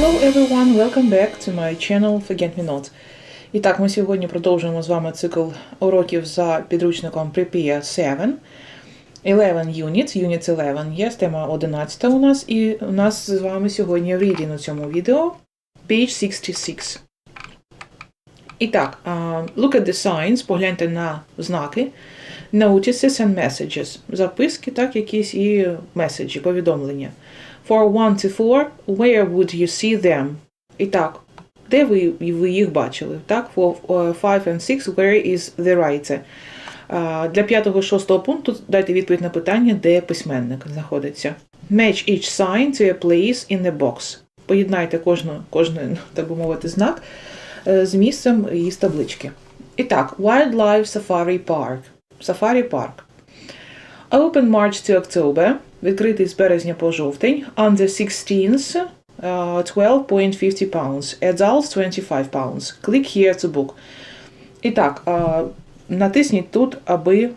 Hello everyone, welcome back to my channel Forget Me Not. І так, ми сьогодні продовжуємо з вами цикл уроків за підручником Prepare 7. 11 units, unit 11 є, тема 11 у нас, і у нас з вами сьогодні reading у цьому відео, page 66. І так, uh, look at the signs, погляньте на знаки, notices and messages, записки, так, якісь і меседжі, повідомлення. For 1 to 4, where would you see them? І так, де ви, ви їх бачили? Так, for 5 and 6, where is the writer? Для 5-6 пункту дайте відповідь на питання, де письменник знаходиться. Match each sign to a place in the box. Поєднайте кожну, кожний, так би мовити, знак е, з місцем із таблички. І так, Wildlife Safari Park. Safari Park. Open March to October. Відкритий з березня по жовтень. Under 16 uh, 12.50 pounds. Adults 25 pounds. Click here to book. І так, натисніть тут, аби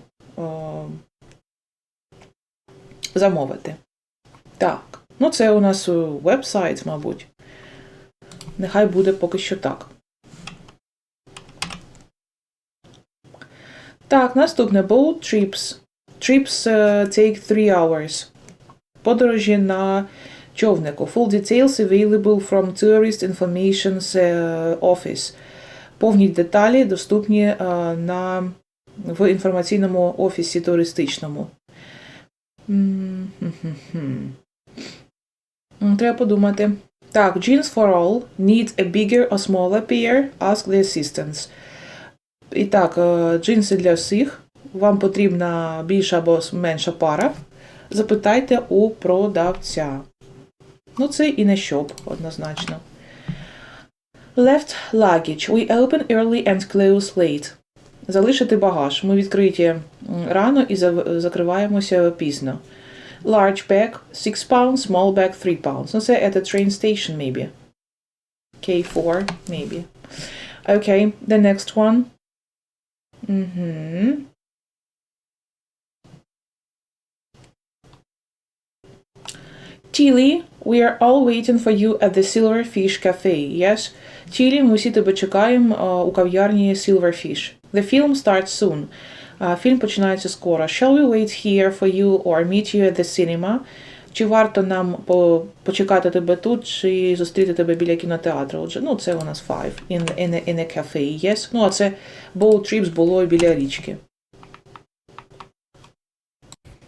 замовити. Так, ну це у нас веб-сайт, мабуть. Нехай буде поки що так. Так, наступне boat trips. Trips uh, take 3 hours. Подорожі на човнику. Full details available from Tourist Information uh, Office. Повні деталі доступні uh, на, в інформаційному офісі туристичному. Треба подумати. Так, jeans for all. Need a bigger or smaller pair. Ask the assistants. І так, е, джинси для всіх. Вам потрібна більша або менша пара. Запитайте у продавця. Ну, це і не щоб, однозначно. Left luggage. We open early and close late. Залишити багаж. Ми відкриті рано і закриваємося пізно. Large bag 6 pounds, small bag 3 pounds. Ну, це at a train station, maybe. K4, maybe. Okay, the next one. Mm-hmm. Тілі, we are all waiting for you at the Silverfish Cafe. Yes? Тілі, ми всі тебе чекаємо у кав'ярні Silverfish. The film starts soon. Фільм починається скоро. Shall we wait here for you or meet you at the cinema? Чи варто нам почекати тебе тут, чи зустріти тебе біля кінотеатру? Отже, ну це у нас five. In, in, a, in a cafe, yes? Ну, а це boat trips було біля річки.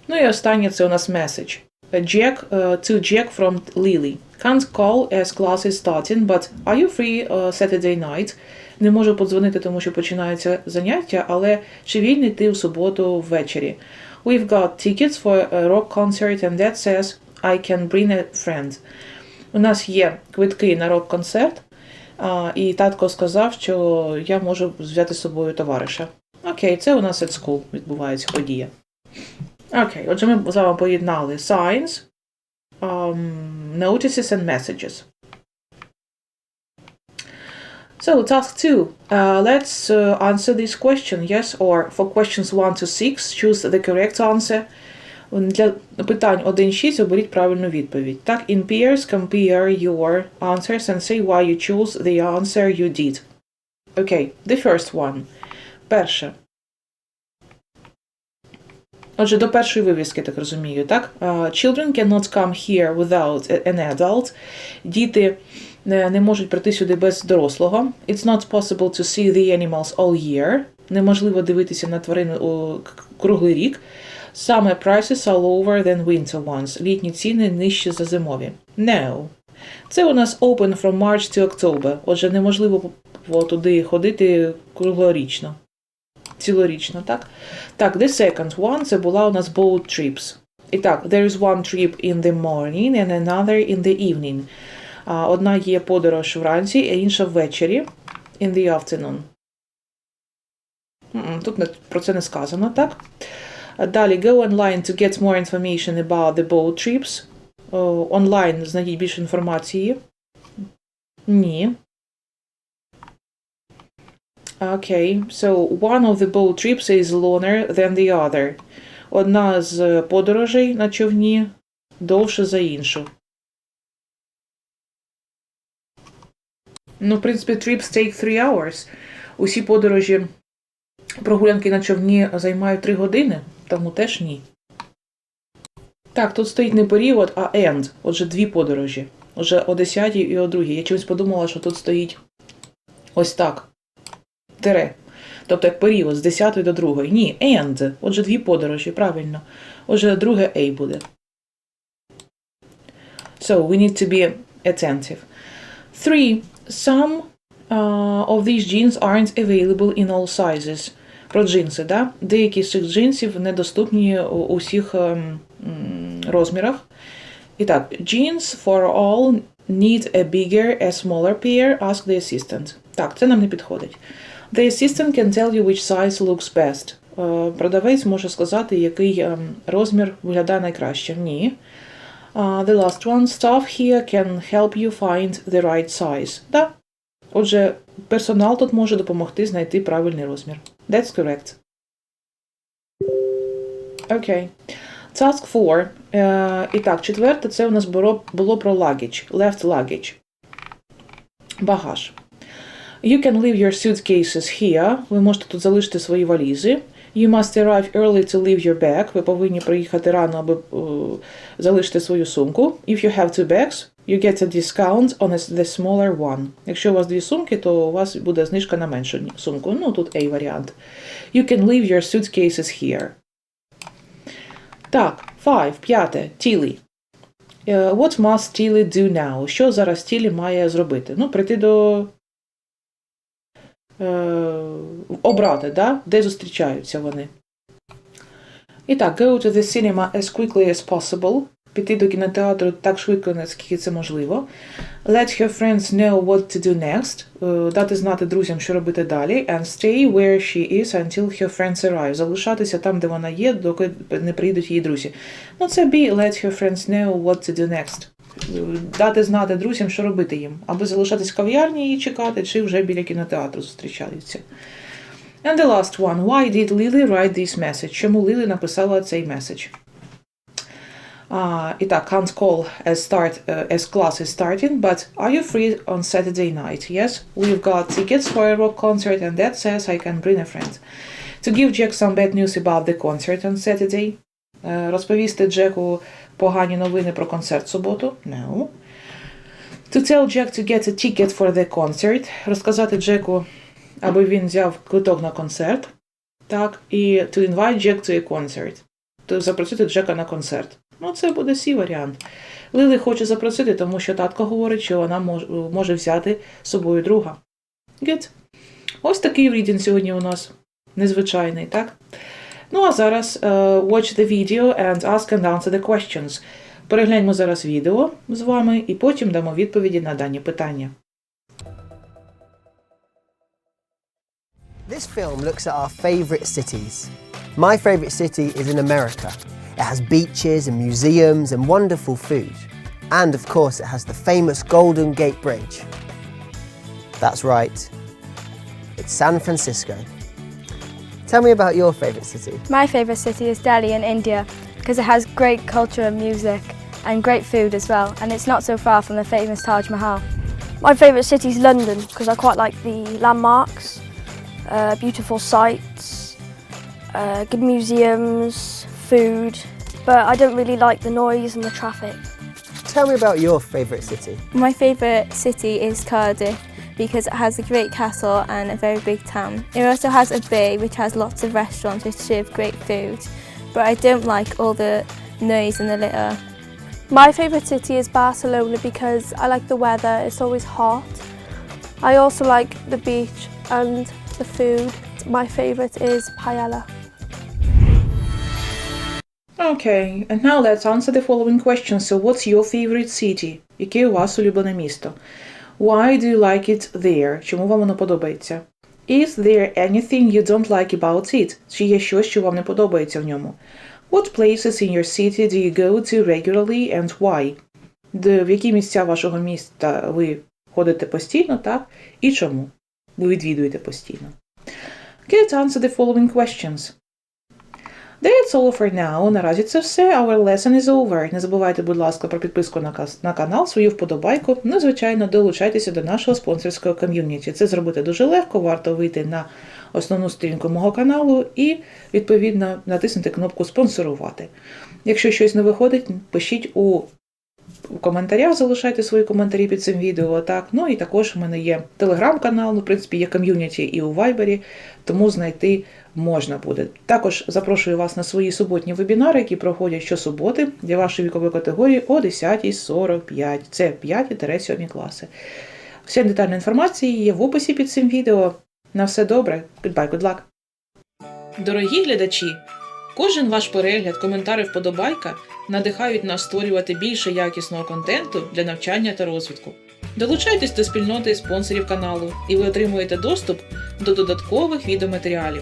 Ну і останнє це у нас message. Jack uh, to Jack from Lily. Can't call as class is starting, but are you free uh, Saturday night? Не можу подзвонити, тому що починаються заняття, але чи вільний ти в суботу ввечері? We've got tickets for a rock concert and that says I can bring a friend. У нас є квитки на рок-концерт, і татко сказав, що я можу взяти з собою товариша. Окей, це у нас at school відбувається подія. Окей, отже, ми з вами поєднали signs, um, notices and messages. So, task two. Uh, let's uh, answer this question, yes, or for questions 1 to 6, choose the correct answer. Для питань 1-6 оберіть правильну відповідь. Так, in pairs, compare your answers and say why you chose the answer you did. Okay, the first one. Перше. Отже, до першої вивіски, так розумію, так? Children cannot come here without an adult. Діти не, не можуть прийти сюди без дорослого. It's not possible to see the animals all year. Неможливо дивитися на тварини круглий рік. Summer prices are lower than winter ones. Літні ціни нижчі за зимові. No. Це у нас open from March to October. Отже, неможливо туди ходити круглорічно. Цілорічно, так? Так, the second one це була у нас boat trips. І так, there is one trip in the morning and another in the evening. Одна є подорож вранці, а інша ввечері. In the afternoon. Тут про це не сказано, так? Далі, go online to get more information about the boat trips. Онлайн знайдіть більше інформації. Ні. Okay, so one of the boat trips is longer than the other. Одна з подорожей на човні довше за іншу. Ну, в принципі, trips take three hours. Усі подорожі, прогулянки на човні займають 3 години, тому теж ні. Так, тут стоїть не період, а end. Отже, дві подорожі. Отже, о 10 і о 2. Я чомусь подумала, що тут стоїть ось так. Тире. Тобто як період з 10 до 2. Ні, and. Отже, дві подорожі, правильно. Отже, друге A буде. So, we need to be attentive. Three. Some uh, of these jeans aren't available in all sizes. Про джинси, да? Деякі з цих джинсів недоступні у усіх м, розмірах. І так, jeans for all need a bigger, a smaller pair, ask the assistant. Так, це нам не підходить. The assistant can tell you which size looks best. Е, Продавець може сказати, який ем, розмір виглядає найкраще. Ні. Uh, the last one, staff here can help you find the right size. Да. Отже, персонал тут може допомогти знайти правильний розмір. That's correct. Окей. Task 4. Е, і так, четверте, це у нас було, було про luggage. Left luggage. Багаж. You can leave your suitcases here. Ви можете тут залишити свої валізи. You must arrive early to leave your bag. Ви повинні приїхати рано, аби е, залишити свою сумку. If you have two bags, you get a discount on the smaller one. Якщо у вас дві сумки, то у вас буде знижка на меншу сумку. Ну, тут A варіант. You can leave your suitcases here. Так, five, п'яте, Тілі. Е, What must Тілі do now? Що зараз Тілі має зробити? Ну, прийти до. Е, обрати, да? де зустрічаються вони. І так, go to the cinema as quickly as possible. Піти до кінотеатру так швидко, наскільки це можливо. Let her friends know what to do next. Е, Дати знати друзям, що робити далі. And stay where she is until her friends arrive. Залишатися там, де вона є, доки не прийдуть її друзі. Ну, це be let her friends know what to do next. Е, Дати знати друзям, що робити їм. Аби залишатись в кав'ярні і чекати, чи вже біля кінотеатру зустрічаються. And the last one. Why did Lily write this message? Чому Лілі написала цей меседж? Uh, і так, can't call as start uh, as class is starting, but are you free on Saturday night? Yes, we've got tickets for a rock concert, and that says I can bring a friend. To give Jack some bad news about the concert on Saturday. Uh, розповісти Джеку погані новини про концерт в суботу? No. To tell Jack to get a ticket for the concert. Розказати Джеку, аби він взяв квиток на концерт. Так, і to invite Jack to a concert. То запросити Джека на концерт. Ну, це буде сі варіант. Лили хоче запросити, тому що татко говорить, що вона може взяти з собою друга. Good. Ось такий рідін сьогодні у нас незвичайний, так? Ну, а зараз uh, watch the video and ask and answer the questions. Перегляньмо зараз відео з вами і потім дамо відповіді на дані питання. This film looks at our favourite cities. My favourite city is in America. It has beaches and museums and wonderful food. And of course, it has the famous Golden Gate Bridge. That's right, it's San Francisco. Tell me about your favourite city. My favourite city is Delhi in India because it has great culture and music and great food as well, and it's not so far from the famous Taj Mahal. My favourite city is London because I quite like the landmarks, uh, beautiful sights, uh, good museums, food, but I don't really like the noise and the traffic. Tell me about your favourite city. My favourite city is Cardiff because it has a great castle and a very big town. It also has a bay which has lots of restaurants which serve great food, but I don't like all the noise and the litter. My favourite city is Barcelona because I like the weather, it's always hot. I also like the beach and the food. My favourite is paella. Okay, and now let's answer the following questions. So, what's your favorite city? Яке у вас улюблене місто? Why do you like it there? Чому вам воно подобається? Is there anything you don't like about it? Чи є щось, що вам не подобається в ньому? What places in your city do you go to regularly and why? Де, в які місця вашого міста ви ходите постійно, так? І чому? Ви відвідуєте постійно. Good, answer the following questions. That's all for now. Наразі це все. Our lesson is over. Не забувайте, будь ласка, про підписку на, канал, свою вподобайку. Ну, звичайно, долучайтеся до нашого спонсорського ком'юніті. Це зробити дуже легко. Варто вийти на основну сторінку мого каналу і, відповідно, натиснути кнопку спонсорувати. Якщо щось не виходить, пишіть у в коментарях, залишайте свої коментарі під цим відео. Так, ну і також в мене є телеграм-канал, ну, в принципі, є ком'юніті і у Вайбері, тому знайти можна буде. Також запрошую вас на свої суботні вебінари, які проходять щосуботи для вашої вікової категорії о 10.45. Це 5-7 класи. Вся детальна інформація є в описі під цим відео. На все добре. Goodbye, good luck. Дорогі глядачі, кожен ваш перегляд, коментар і вподобайка надихають нас створювати більше якісного контенту для навчання та розвитку. Долучайтесь до спільноти спонсорів каналу, і ви отримуєте доступ до додаткових відеоматеріалів.